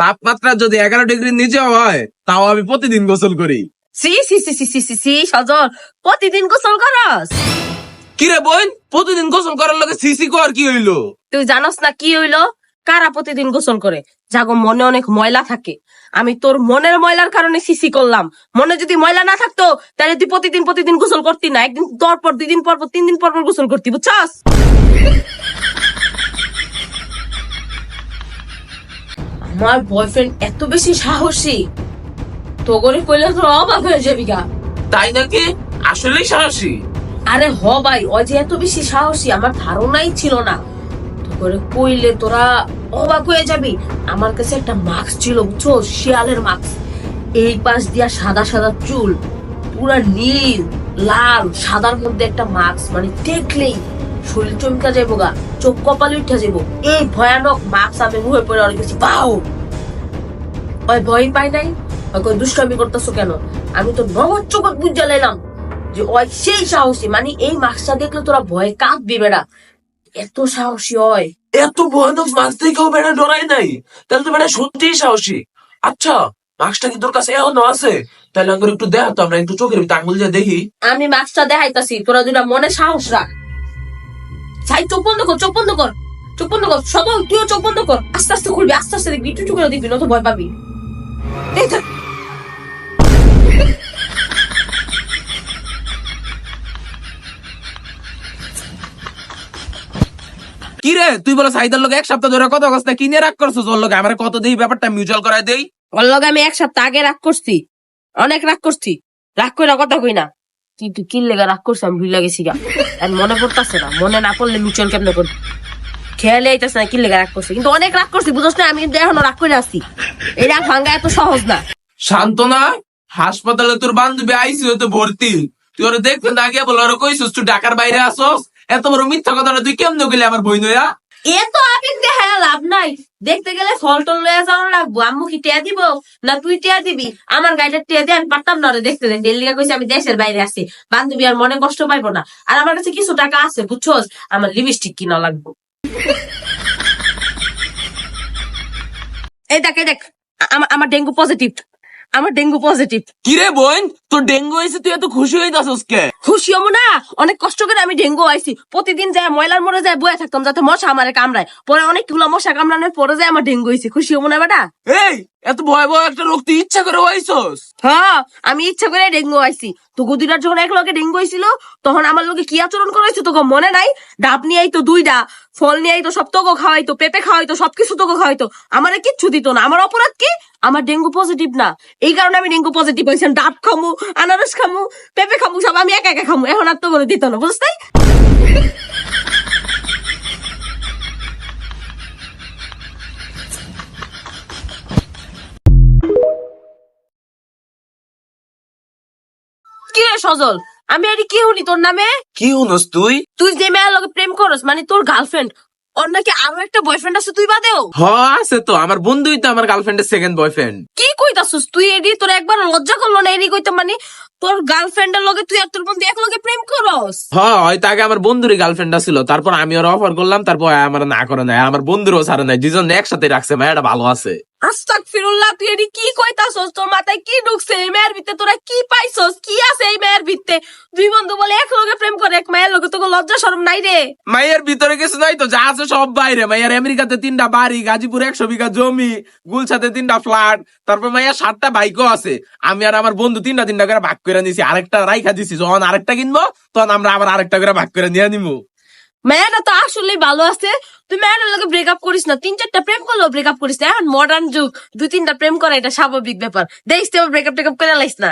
তাপমাত্রা যদি এগারো ডিগ্রির নিচে হয় তাও আমি প্রতিদিন গোসল করি। সি সি সি সি সি সি সি সজল প্রতিদিন গোসল করস? কিরে বোন? প্রতিদিন গোসল করার লগে সিসি কর কি হইল? তুই জানস না কি হইল? কারা প্রতিদিন গোসল করে? যাগো মনে অনেক ময়লা থাকে। আমি তোর মনের ময়লার কারণে সিসি করলাম। মনে যদি ময়লা না থাকতো তাহলে তুই প্রতিদিন প্রতিদিন গোসল করতি না। একদিন তোর পর দুই দিন পর পর তিন দিন পর পর গোসল করতি বুঝছস? আমার বয়ফ্রেন্ড এত বেশি সাহসী। তো করে কইলে তো অবাক হয়ে যাবি গা। তাই নাকি? আসলেই সাহসী। আরে হ ভাই ও যে এত বেশি সাহসী আমার ধারণাই ছিল না। তো করে কইলে তোরা অবাক হয়ে যাবি। আমার কাছে একটা মাস্ক ছিল বুঝছ? শিয়ালের মাস্ক এই পাশ দিয়া সাদা সাদা চুল পুরা নীল লাল সাদার মধ্যে একটা মাস্ক মানে দেখলেই শরীর চমকা যাইব গা চোখ কপালে উঠা যাইব। এই ভয়ানক মাস্ক আমি মুখে পরে অনেক বেশি বাও ওই ভয় পাই নাই? ওই কই দুষ্টামি করতেছো কেন? আমি তো নগদ চোখত বুঝা লাইলাম যে ওই সেই সাহসী। মানে এই মাস্কটা দেখলে তোরা ভয়ে কাঁদবি বেড়া। এত সাহসী হয়। এত ভয়ানক মাছ দেখেও বেড়া ডরাই নাই। তাহলে তো বেড়া সত্যিই সাহসী। আচ্ছা মাছটা কি তোর কাছে এখনও আছে? তাহলে আঙ্গুর একটু দেখ তো আমরা একটু চোখের ভিতরে আঙুল দিয়ে দেখি। আমি মাস্কটা দেখাইতাছি তোরা দুটা মনে সাহস রাখ। সাই চোখ বন্ধ কর চোখ বন্ধ কর চোখ বন্ধ কর। সবাই তুইও চোখ বন্ধ কর। আস্তে আস্তে খুলবি আস্তে আস্তে দেখবি একটু করে দেখবি নয়তো ভয় পাবি। কি রে? তুই বলে সাইদার লোক এক সপ্তাহ ধরে কত অবস্থা কিনে রাখ করছ ওর লোক? আমার কত দেই ব্যাপারটা মিউচুয়াল করাই দেই। ওর লগে আমি এক সপ্তাহ আগে রাগ করছি। অনেক রাগ করছি। রাগ কই না কথা কই না। কিন্তু কি লেগে রাগ করছি আমি ভুলে গেছি গা। আর মনে পড়তাছে না মনে না পড়লে মিউচুয়াল কেমনে করবি? খেয়ালে আইতাছে না কি লেগে রাগ করছি। কিন্তু অনেক রাগ করছি বুঝছ না আমি কিন্তু এখনও রাগ করে আসছি এই রাগ ভাঙ্গা এত সহজ না। শান্ত না হাসপাতালে তোর বান্ধবী আইসিও তো ভর্তি। তুই ওরা দেখতে না গিয়ে বলে ওরা কইছিস তুই ঢাকার বাইরে আসস। এত বড় মিথ্যা কথাটা তুই কেমনে গেলি আমার বই নয়া এ তো আবেগ দেখা লাভ নাই। দেখতে গেলে ফল টল লয়ে যাওয়া লাগবো। আম্মু কি টিয়া দিব? না তুই টিয়া দিবি? আমার গাড়িটা টিয়া দিয়ে আমি পারতাম না রে দেখতে। দেখ ডেলিগা কইছে আমি দেশের বাইরে আছি। বান্ধবী আর মনে কষ্ট পাইবো না। আর আমার কাছে কিছু টাকা আছে বুঝছোস? আমার লিপস্টিক কিনা লাগবো। এই দেখ এই দেখ আমার ডেঙ্গু পজিটিভ আমার ডেঙ্গু পজিটিভ কি রে বোন তোর ডেঙ্গু হয়েছে তুই এত খুশি হইতাছস কে খুশি হব না অনেক কষ্ট করে আমি ডেঙ্গু আইছি। প্রতিদিন যায় ময়লার মরে যায় বয়ে থাকতাম যাতে মশা আমারে কামড়ায়। পরে অনেকগুলো মশা কামড়ানোর পরে যায় আমার ডেঙ্গু হয়েছে খুশি হব না বেটা? এই এত ভয়াবহ একটা রোগ তুই ইচ্ছা করে হইছস হ্যাঁ আমি ইচ্ছা করে ডেঙ্গু আইছি তো গুদিরার যখন এক লগে ডেঙ্গু হয়েছিল, তখন আমার লোকে কি আচরণ করেছে তোকে মনে নাই? ডাব নিয়ে আইতো দুইটা ফল নিয়ে আইতো, সব তোকে খাওয়াইতো, পেঁপে খাওয়াইতো, সবকিছু তোকে খাওয়াইতো। আমার কিচ্ছু দিত না। আমার অপরাধ কি? আমার ডেঙ্গু পজিটিভ না। এই কারণে আমি ডেঙ্গু পজিটিভ হয়েছি। ডাব খামু, আনারস খামু, পেঁপে খামু, সব আমি একা একা খামু। এখন আর তো করে দিত না বুঝতে কি রে সজল? আমি আর কি তোর নামে? কি তুই? তুই যে মেয়ের লগে প্রেম করস মানে তোর গার্লফ্রেন্ড ওর নাকি আরও একটা বয়ফ্রেন্ড আছে তুই বাদেও? হ আছে তো। আমার বন্ধুই তো আমার গার্লফ্রেন্ডের সেকেন্ড বয়ফ্রেন্ড কি কইতাছস তুই? এডি তোর একবার লজ্জা করল না? এডি কইতে মানে তোর গার্লফ্রেন্ডের লগে তুই আর তোর বন্ধু এক লগে প্রেম করস? হ্যাঁ হয়তো আগে আমার বন্ধুরই গার্লফ্রেন্ড ছিল তারপর আমি ওর অফার করলাম তারপর আমার না করে নাই আমার বন্ধুরও ছাড়ে নাই। দুজন একসাথে রাখছে মায়াটা ভালো আছে। আস্তাক ফিরুল্লাহ তুই এডি কি কইতাছস? তোর মাথায় কি ঢুকছে? এই মেয়ের তোরা কি পাইছস? কি আছে এই মেয়ের দুই বন্ধু বলে এক প্রেম করে, এক মেয়ের তোকে লজ্জা নাই রে। মায়ের ভিতরে কিছু নাই তো? যা আছে সব বাইরে। মায়ের আমেরিকাতে তিনটা বাড়ি, গাজীপুর একশো বিঘা জমি গুলছাতে তিনটা ফ্ল্যাট, তারপর মাইয়া সাতটা বাইকও আছে। আমি আর আমার বন্ধু তিনটা তিনটা করে ভাগ করে নিছি। আরেকটা রাইখা দিছি। যখন আরেকটা কিনবো, তখন আমরা আবার আরেকটা করে ভাগ করে নিয়ে নিবো মেয়েটা তো আসলে ভালো আছে। তুই মেয়েটার লগে ব্রেকআপ করিস না। তিন চারটা প্রেম করলেও ব্রেকআপ করিস না। এখন মডার্ন যুগ। দুই তিনটা প্রেম করা এটা স্বাভাবিক ব্যাপার। দেখিস আপ ব্রেকআপ টেকআপ করে লাইস না।